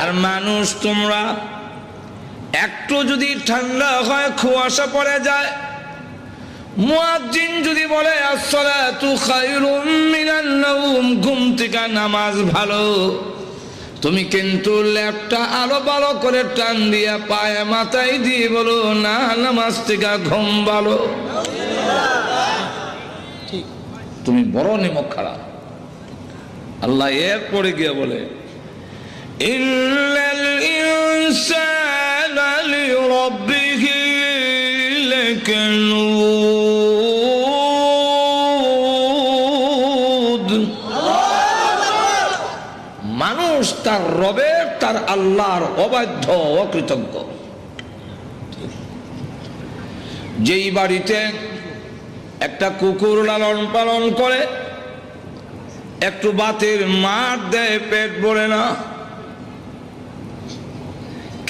আর মানুষ তোমরা একটু যদি ঠান্ডা হয় কুয়াশা পড়ে যায়। মুয়াজ্জিন যদি বলে আসসালাতু খায়রুম মিনান নাওম ঘুম থেকে নামাজ ভালো। তুমি কিন্তু ল্যাপটা আলো ভালো করে টান দিয়া পায়ে মাথায় দিয়ে বলো না নামাজ থেকে ঘুম ভালো। তুমি বড় নিমক খারাপ। আল্লাহ এরপরে গিয়ে বলে ইন্নাল ইনসানা লিরাব্বিহি লাকানুদ মানুষ তার রবের, তার আল্লাহর অবাধ্য অকৃতজ্ঞ যেই বাড়িতে একটা কুকুর লালন পালন করে, একটু বাতের মার দেয়, পেট ভরে না।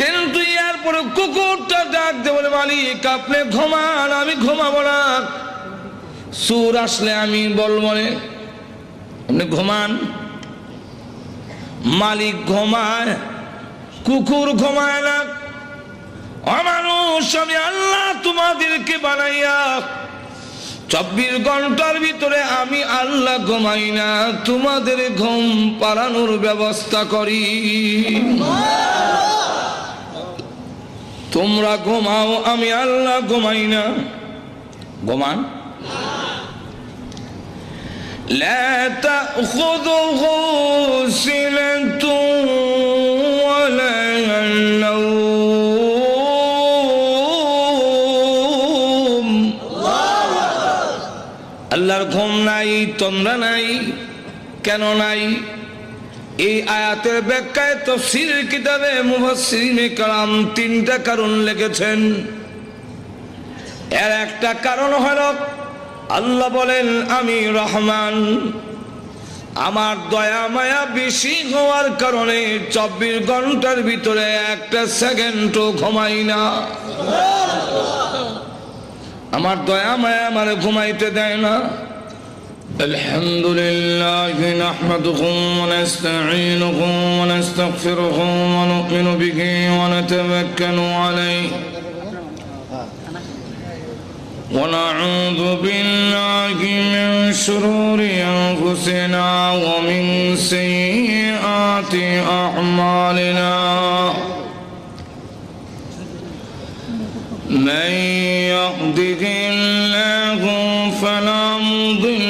কিন্তু ইয়ার পরে কুকুরটা ডাক দে বলে, মালিক, আপনি ঘুমান, আমি ঘুমাবো না। সুর আসলে আমি বলব আপনি ঘুমান। মালিক ঘুমায়, কুকুর ঘুমায় না। অমানুষ, আমি আল্লাহ তোমাদেরকে বানাইয়া, চব্বিশ ঘণ্টার ভিতরে আমি আল্লাহ ঘুমাই না, তোমাদের ঘুম পালানোর ব্যবস্থা করি। তোমরা ঘুমাও আমি আল্লাহ ঘুমাই না ঘুমান لا تأخذه سنة ولا نوم আল্লাহর ঘুম নাই তোমরা নাই কেন নাই এই আয়াতের ব্যাখ্যায় তফসির কিতাবে মুফাসসিরিনে কালাম তিনটা কারণ লিখেছেন। এর একটা কারণ হলো, আল্লাহ বলেন, আমি রহমান। আমার দয়া মায়া বেশি হওয়ার কারণে চব্বিশ ঘণ্টার ভিতরে একটা সেকেন্ডও ঘুমাই না। আমার দয়া মায়া আমার ঘুমাইতে দেয় না। الحمد لله نحمده ونستعينه ونستغفره ونؤمن به ونتوكل عليه. ونعوذ بالله من شرور أنفسنا ومن سيئات أعمالنا. من يهده الله فلا مضل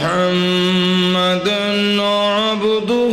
محمد عبده